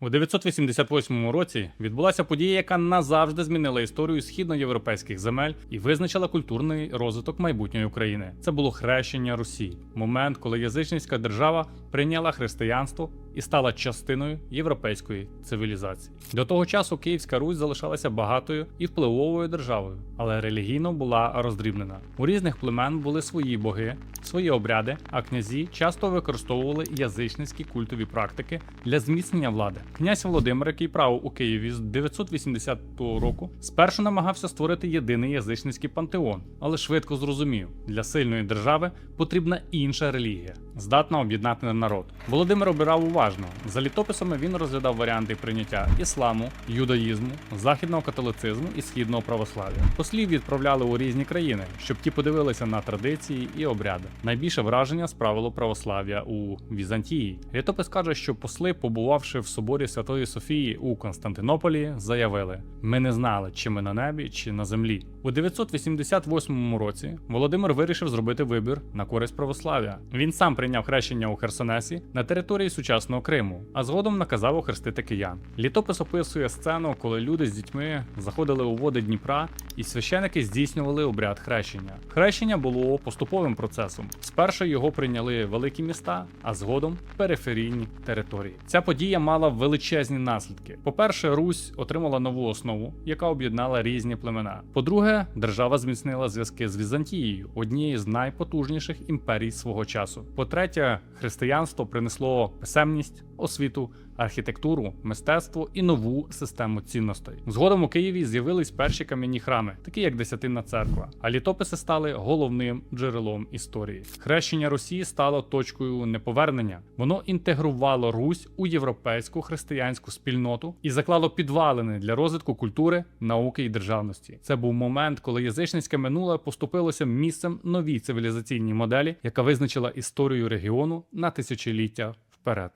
У 988 році відбулася подія, яка назавжди змінила історію східноєвропейських земель і визначила культурний розвиток майбутньої України. Це було хрещення Русі, момент, коли язичницька держава прийняла християнство і стала частиною європейської цивілізації. До того часу Київська Русь залишалася багатою і впливовою державою, але релігійно була роздрібнена. У різних племен були свої боги, свої обряди, а князі часто використовували язичницькі культові практики для зміцнення влади. Князь Володимир, який правив у Києві з 980 року, спершу намагався створити єдиний язичницький пантеон, але швидко зрозумів, для сильної держави потрібна інша релігія, здатна об'єднати народ. Володимир обирав уважно. За літописами він розглядав варіанти прийняття ісламу, юдаїзму, західного католицизму і східного православ'я. Послів відправляли у різні країни, щоб ті подивилися на традиції і обряди. Найбільше враження справило православ'я у Візантії. Літопис каже, що посли, побувавши в соборі Святої Софії у Константинополі, заявили: ми не знали, чи ми на небі, чи на землі. У 988 році Володимир вирішив зробити вибір на користь православ'я. Він сам прийняв хрещення у Херсонесі на території сучасного Криму, а згодом наказав охрестити киян. Літопис описує сцену, коли люди з дітьми заходили у води Дніпра, і священики здійснювали обряд хрещення. Хрещення було поступовим процесом. Спершу його прийняли великі міста, а згодом периферійні території. Ця подія мала величезні наслідки. По-перше, Русь отримала нову основу, яка об'єднала різні племена. По-друге, держава зміцнила зв'язки з Візантією, однією з найпотужніших імперій свого часу. По-третє, християнство принесло писемність, освіту, архітектуру, мистецтво і нову систему цінностей. Згодом у Києві з'явились перші кам'яні храми, такі як Десятинна церква, а літописи стали головним джерелом історії. Хрещення Росії стало точкою неповернення. Воно інтегрувало Русь у європейську християнську спільноту і заклало підвалини для розвитку культури, науки і державності. Це був момент, коли язичницьке минуле поступилося місцем новій цивілізаційній моделі, яка визначила історію регіону на тисячоліття вперед.